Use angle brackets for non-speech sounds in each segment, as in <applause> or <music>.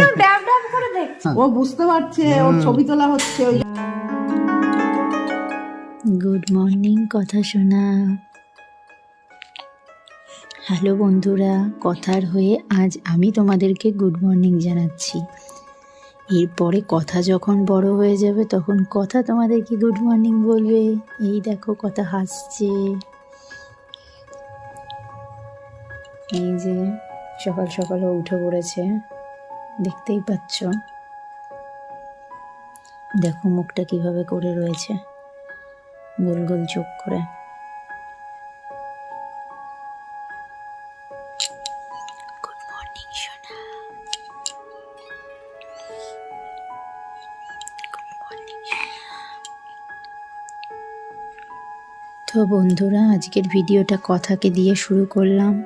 কিরম ড্যাব ড্যাব করে দেখছে। ও বুঝতে পারছে ওর ছবি তোলা হচ্ছে ওই গুড মর্নিং কথা শোনা। হ্যালো বন্ধুরা। কথার হয়ে আজ আমি তোমাদেরকে গুড মর্নিং জানাচ্ছি। এরপরে কথা যখন বড় হয়ে যাবে তখন কথা তোমাদেরকে গুড মর্নিং বলবে? এই দেখো কথা হাসছে। এই যে সকাল সকালে উঠে পড়েছে। দেখতেই পাচ্ছ। দেখো মুখটা কীভাবে করে রয়েছে। গোল গোল চোখ করে। তো বন্ধুরা, আজকের ভিডিওটা কথাকে দিয়ে শুরু করলাম।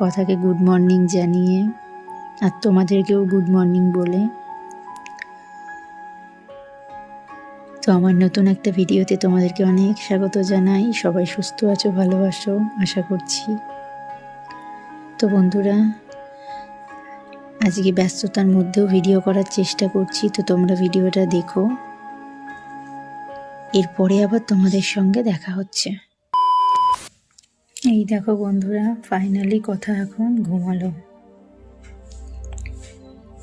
কথাকে গুড মর্নিং জানিয়ে। আর তোমাদেরকেও গুড মর্নিং বলে। তো আমার নতুন একটা ভিডিওতে তোমাদেরকে অনেক স্বাগত জানাই। সবাই সুস্থ আছো, ভালোবাসো, আশা করছি। তো বন্ধুরা, আজকে ব্যস্ততার মধ্যেও ভিডিও করার চেষ্টা করছি। তো তোমরা ভিডিওটা দেখো। এরপরে আবার তোমাদের সঙ্গে দেখা হচ্ছে। এই দেখো বন্ধুরা ফাইনালি কথা এখন ঘুমালো।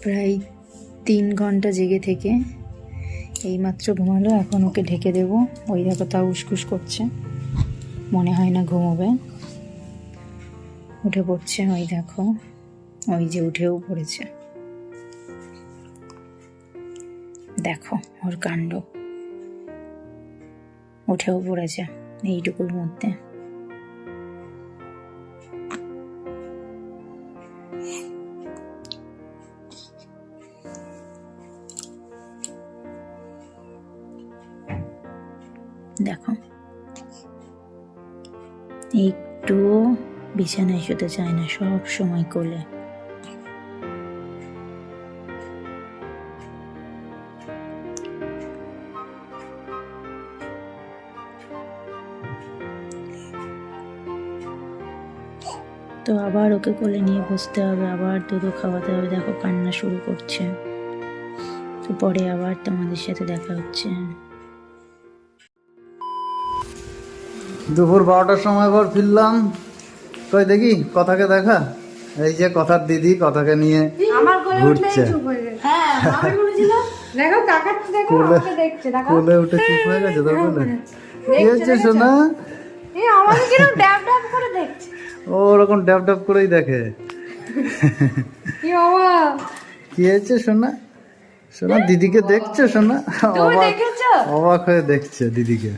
প্রায় তিন ঘণ্টা জেগে থেকে এইমাত্র ঘুমালো, এখন ওকে ঢেকে দেব। ওই দেখো তা উসকুস করছে। মনে হয় না ঘুমোবে। উঠে পড়ছে ওই দেখো। ওই যে উঠেও পড়েছে। দেখো ওর কাণ্ড। উঠেও পড়েছে এইটুকুর মধ্যে। দেখো। একটুও বিছানায় শুতে চায় না সব সময় কোলে। তো আবার ওকে কোলে নিয়ে বসতে হবে, আবার দুধও খাওয়াতে হবে। দেখো কান্না শুরু করছে। তো পরে আবার তোমাদের সাথে দেখা হচ্ছে। দুপুর বারোটার সময় পর ফিরলাম। কই দেখি কথাকে দেখা। এই যে কথার দিদি কথাকে নিয়ে কোলে ঘুরছে। হয়ে হ্যাঁ কোলে- কোলে উঠে চুপ হয়ে গেছে তোর কোলে। কি দেখছে, হয়েছে দেখেছ? সোনা? ড্যাব ড্যাব ও ওরকম ড্যাপ ড্যাপ করেই দেখে। কি কি হয়েছে সোনা? সোনা দিদিকে দেখছ সোনা তুমি অবাক অবাক হয়ে দেখছে দিদিকে।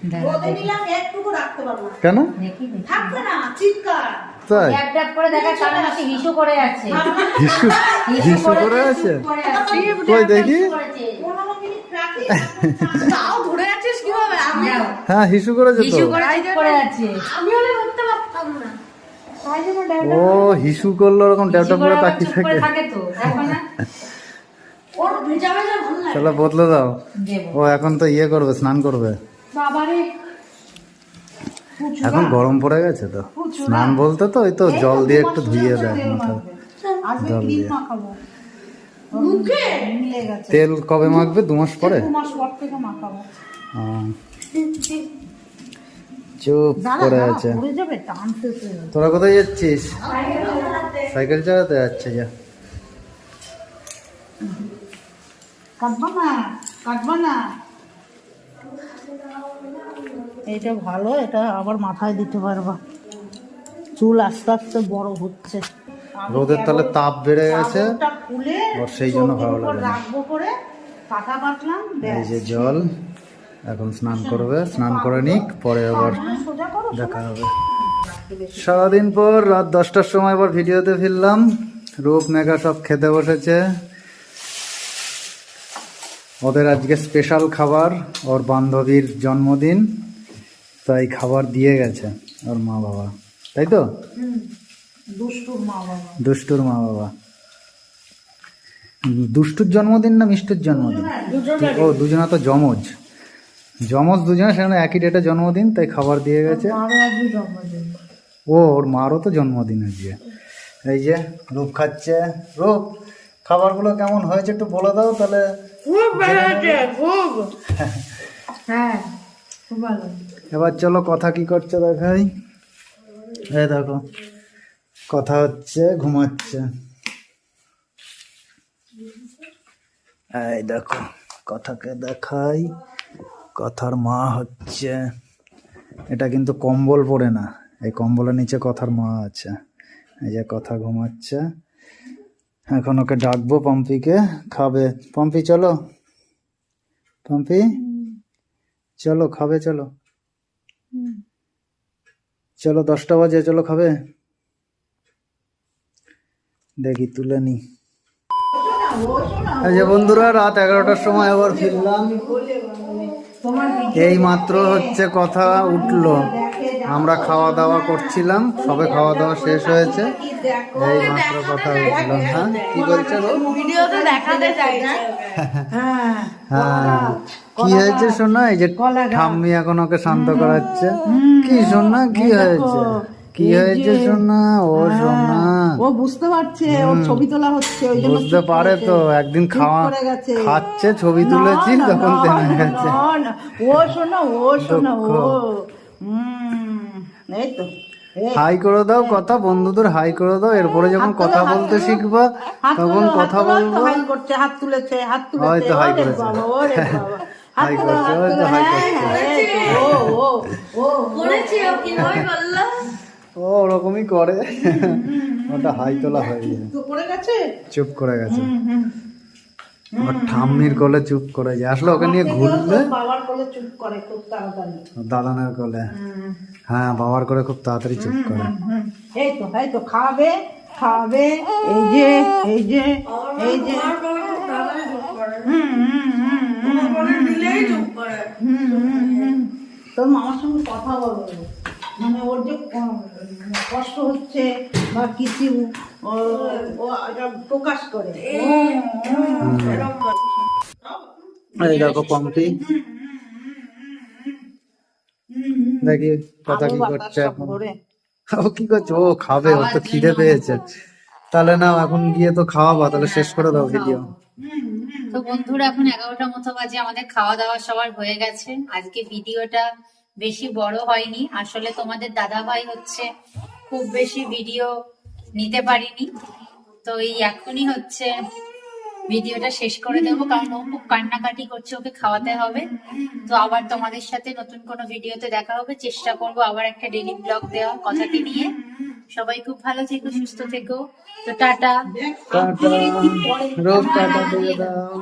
কেন? তাই? হিসু করে আছে। হিসু? হিসু করে আছে কই দেখি। <laughs> তাও ধরে আছিস কীভাবে? আমি হ্যাঁ হিসু করেছে তো। হিসু করে চুপ করে আছে আমি হলে ধরতে পারতাম না। তাই জন্য ড্যাব ও হিসু করল ওরকম ড্যাপ ড্যাপ করে তাকিয়ে থাকে। থাকে তো <laughs> দেখো না ওর ভেজা ভেজা ভালো লাগে চলো বদলে দাও। ও এখন তো ইয়ে করবে স্নান করবে। এখন গরম পড়ে গেছে তো। স্নান বলতে তো ওই তো জল দিয়ে একটু ধুইয়ে দেয় মাথা জল দিয়ে। তেল কবে মাখবে? দু মাস পরে? চুপ করে আছে। তোরা কোথায় যাচ্ছিস? সাইকেল চালাতে যাচ্ছে যা। কাটবা না কাটবা না। এটা ভালো এটা আবার মাথায় দিতে পারবা। চুল আস্তে আস্তে বড় হচ্ছে। রোদের তালে তাপ বেড়ে গেছে সেই জন্য ভালো লাগে না। রাখব করে পাতা কাটলাম এই যে জল এখন স্নান করবে স্নান করে নিক পরে আবার দেখা হবে। সারাদিন পর রাত দশটার সময় আবার ভিডিওতে ফিরলাম। রূপ মেঘা সব খেতে বসেছে। ওদের আজকে স্পেশাল খাবার ওর বান্ধবীর জন্মদিন তাই খাবার দিয়ে গেছে ওর মা বাবা। তাই তো? দুষ্টুর মা বাবা। দুষ্টুর জন্মদিন না মিষ্টুর জন্মদিন? ও দুজনা তো জমজ জমজ দুজনে সেখানে একই ডেটে জন্মদিন তাই খাবার দিয়ে গেছে। ও ওর মারও তো জন্মদিন আজকে। এই যে রূপ খাচ্ছে। রূপ! খাবারগুলো কেমন হয়েছে একটু বলে দাও তাহলে খুব ভালো হয়েছে খুব। হ্যাঁ খুব ভালো। এবার চলো কথা কি করছে দেখাই। এই দেখো কথা হচ্ছে ঘুমাচ্ছে। এই দেখো কথাকে দেখাই। কথার মা হচ্ছে এটা কিন্তু কম্বল পড়ে না এই কম্বলের নিচে কথার মা আছে। এই যে কথা ঘুমাচ্ছে। এখন ওকে ডাকবো পম্পিকে, খাবে। পম্পি, চলো। পম্পি? চলো, খাবে, চলো। চলো, দশটা বাজে, চলো, খাবে। দেখি, তুলে নি। বন্ধুরা, রাত এগারোটার সময় আবার ফিরলাম। এই মাত্র হচ্ছে কথা উঠল। আমরা খাওয়া দাওয়া করছিলাম সবে খাওয়া দাওয়া শেষ হয়েছে। এই মাত্র কথা উঠল। হ্যাঁ কি বলছে হ্যাঁ কি হয়েছে শোনা? এই যে ঠাম্মি এখন ওকে শান্ত করাচ্ছে। কি শোনা কি হয়েছে? কি হয়েছে শোনা ও শোনা ও বুঝতে পারছে ওর ছবি তোলা হচ্ছে ওই জন্য বুঝতে পারে তো একদিন খাওয়া খাচ্ছে ছবি তুলেছি তখন থেমে গেছে। ও শোনা ও শোনা ও। এই তো হাই করে দাও কথা বন্ধুদের হাই করে দাও এরপরে যখন কথা বলতে। শিখবা তখন কথা বলব। হাই করছে হাত তুলেছে হাত তুলেছে। হয়তো হাই করেছে। বাবা, ওরে বাবা। হাত হাই করছে, হয়তো হাই হ্যাঁ, করছে। হ্যাঁ, তো, ও ও ও ও ওরকমই করে। ওটা হাই তোলা হয়ে যায়। গেছে? চুপ করে গেছে। হুম। ঠাম্মির কোলে চুপ করে যায়। আসলে ওকে নিয়ে ঘুরলে তোর বাবার কোলে চুপ করে খুব তাড়াতাড়ি। দাদানের কোলে। হ্যাঁ বাবার করে খুব তাড়াতাড়ি চুপ করে। এই তো এই তো খাবে খাবে এই যে এই যে এই যে। তোর মামার সঙ্গে কথা বলো। মানে ওর যে কষ্ট হচ্ছে বা কিছু প্রকাশ করে। এই দেখো পম্পি দেখি কথা কি আলো করছে এখন। ও কি করছে? ও খাবে ও তো খিদে পেয়েছে। তাহলে না এখন গিয়ে তো খাওয়াবা তাহলে শেষ করে দাও ভিডিও তো বন্ধুরা এখন এগারোটা মতো বাজে আমাদের খাওয়া দাওয়া সবার হয়ে গেছে। আজকে ভিডিওটা বেশি বড় হয়নি। আসলে তোমাদের দাদা ভাই হচ্ছে খুব বেশি ভিডিও নিতে পারিনি। তো এই এখনই হচ্ছে ভিডিওটা শেষ করে দেবো কারণ ও খুব কান্নাকাটি করছে ওকে খাওয়াতে হবে। তো আবার তোমাদের সাথে নতুন কোনো ভিডিওতে দেখা হবে। চেষ্টা করব আবার একটা ডেলি ব্লগ দেওয়ার কথাটি নিয়ে। সবাই খুব ভালো থেকো সুস্থ থেকো। তো টাটা।